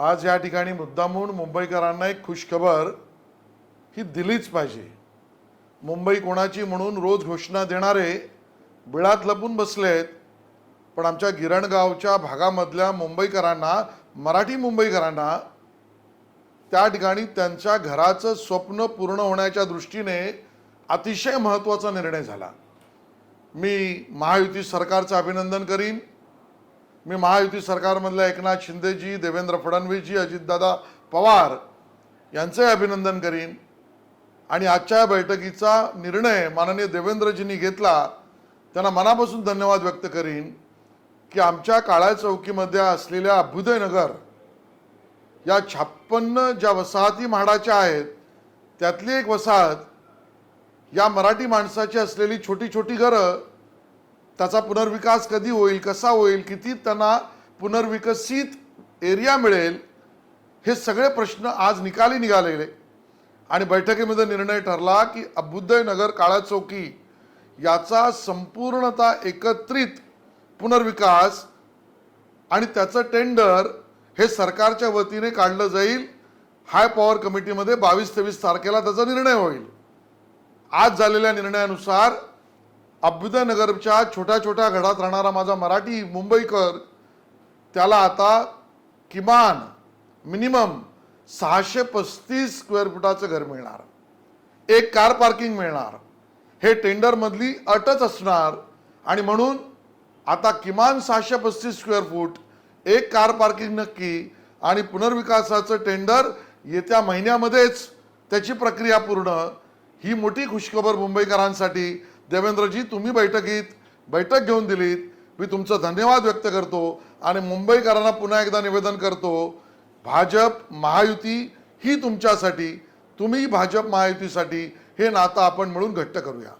आज या ठिकाणी मुद्दामून मुंबईकरांना एक खुशखबर ही दिलीच पाहिजे. मुंबई कोणाची म्हणून रोज घोषणा देणारे बिळात लपून बसलेत पण आमच्या गिरणगावच्या भागामधल्या मुंबईकरांना मराठी मुंबईकरांना त्या ठिकाणी त्यांच्या घराचं स्वप्न पूर्ण होण्याच्या दृष्टीने अतिशय महत्त्वाचा निर्णय झाला. मी महायुती सरकारचं अभिनंदन करीन. मी महायुती सरकारमधल्या एकनाथ शिंदेजी देवेंद्र फडणवीसजी अजितदादा पवार यांचंही अभिनंदन करीन. आणि आजच्या या बैठकीचा निर्णय माननीय देवेंद्रजींनी घेतला त्यांना मनापासून धन्यवाद व्यक्त करीन की आमच्या काळ्या चौकीमध्ये असलेल्या अभ्युदयनगर या छप्पन्न ज्या वसाहती म्हाडाच्या आहेत त्यातली एक वसाहत या मराठी माणसाची असलेली छोटी छोटी घरं त्याचा पुनर्विकास कधी होईल कसा होईल किती त्यांना पुनर्विकसित एरिया मिळेल हे सगळे प्रश्न आज निकाली निघालेले. आणि बैठकीमध्ये निर्णय ठरला की अभ्युदय नगर काळा चौकी याचा संपूर्णतः एकत्रित पुनर्विकास आणि त्याचं टेंडर हे सरकारच्या वतीने काढलं जाईल. हाय पॉवर कमिटीमध्ये बावीस तेवीस तारखेला त्याचा निर्णय होईल. आज झालेल्या निर्णयानुसार अभ्युदयनगरच्या छोट्या छोट्या घरात राहणारा माझा मराठी मुंबईकर त्याला आता किमान मिनिमम सहाशे पस्तीस स्क्वेअर फुटाचं घर मिळणार. एक कार पार्किंग मिळणार. हे टेंडरमधली अटच असणार. आणि म्हणून आता किमान सहाशे पस्तीस स्क्वेअर फूट एक कार पार्किंग नक्की आणि पुनर्विकासाचं टेंडर येत्या महिन्यामध्येच त्याची प्रक्रिया पूर्ण. ही मोठी खुशखबर मुंबईकरांसाठी देवेंद्रजी तुम्ही बैठकीत बैठक घेऊन दिलीत. मी तुमचं धन्यवाद व्यक्त करतो आणि मुंबईकरांना पुन्हा एकदा निवेदन करतो भाजप महायुती ही तुमच्यासाठी तुम्ही भाजप महायुतीसाठी हे नातं आपण मिळून घट्ट करूया.